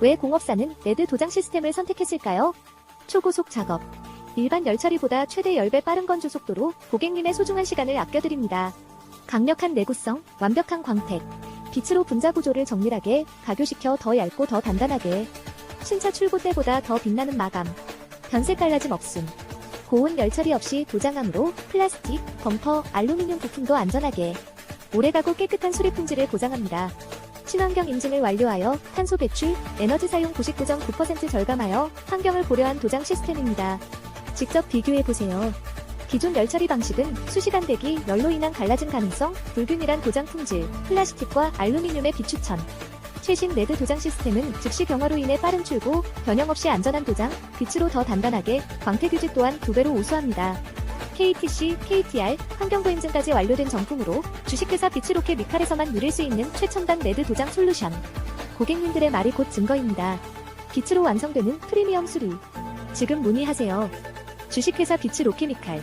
왜 공업사는 레드 도장 시스템을 선택했을까요? 초고속 작업. 일반 열 처리보다 최대 10배 빠른 건조 속도로 고객님의 소중한 시간을 아껴드립니다. 강력한 내구성, 완벽한 광택. 빛으로 분자 구조를 정밀하게 가교시켜 더 얇고 더 단단하게. 신차 출고 때보다 더 빛나는 마감. 변색 갈라짐 없음. 고온 열 처리 없이 도장함으로 플라스틱, 범퍼, 알루미늄 부품도 안전하게. 오래가고 깨끗한 수리 품질을 보장합니다. 친환경 인증을 완료하여 탄소 배출, 에너지 사용 99.9% 절감하여 환경을 고려한 도장 시스템입니다. 직접 비교해보세요. 기존 열 처리 방식은 수시간 대기, 열로 인한 갈라짐 가능성, 불균일한 도장 품질, 플라스틱과 알루미늄의 비추천. 최신 레드 도장 시스템은 즉시 경화로 인해 빠른 출고, 변형 없이 안전한 도장, 빛으로 더 단단하게, 광택 유지 또한 두 배로 우수합니다. KTC, KTR, 환경부 인증까지 완료된 정품으로 주식회사 비츠로켓 미칼에서만 누릴 수 있는 최첨단 레드 도장 솔루션. 고객님들의 말이 곧 증거입니다. 빛으로 완성되는 프리미엄 수리. 지금 문의하세요. 주식회사 비츠 로케미칼